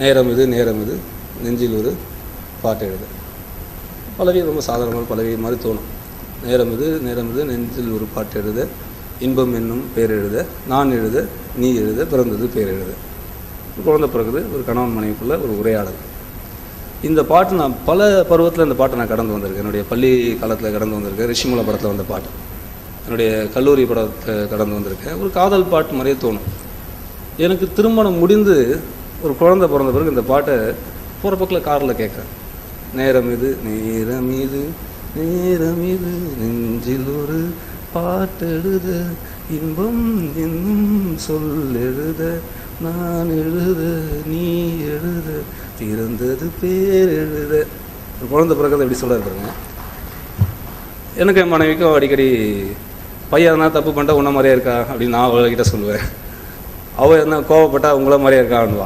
நேரம் இது நேரம் இது நெஞ்சில் ஒரு பாட்டு எழுத பலவி ரொம்ப சாதாரணமான பலவி மாதிரி தோணும். நேரம் இது நேரம் இது நெஞ்சில் ஒரு பாட்டு எழுத இன்பம் என்னும் பேர் எழுத நான் எழுத நீ எழுத பிறந்தது பேர் எழுத ஒரு குழந்தை பிறகுது ஒரு கணவன் மனைவிக்குள்ளே ஒரு உரையாடல். இந்த பாட்டு நான் பல பருவத்தில் இந்த பாட்டை நான் கடந்து வந்திருக்கேன். என்னுடைய பள்ளி காலத்தில் கடந்து வந்திருக்கேன் ரிஷிமலை படத்தில் வந்த பாட்டு. என்னுடைய கல்லூரி படத்தை கடந்து வந்திருக்கேன். ஒரு காதல் பாட்டு மாதிரியே தோணும். எனக்கு திருமணம் முடிந்து ஒரு குழந்தை பிறந்த பிறகு இந்த பாட்டை போகிற பக்கில் காரில் கேட்குறேன் நேரம் இது நேரம் இது நேரம் இது நெஞ்சில் ஒரு பாட்டெழுத இன்பம் என்னும் சொல் எழுத நான் எழுத நீ எழுத பிறந்தது பேர் எழுத. ஒரு குழந்த பிறகு எப்படி சொல்ல பாருங்க. எனக்கு என் மனைவிக்கும் அடிக்கடி பையன் எதனா தப்பு பண்ணிட்டா உன்ன மாதிரியே இருக்கா? அப்படின்னு நான் அவள்கிட்ட சொல்லுவேன். அவள் என்ன கோவப்பட்டா உங்கள மாதிரியே இருக்கான்னுவா.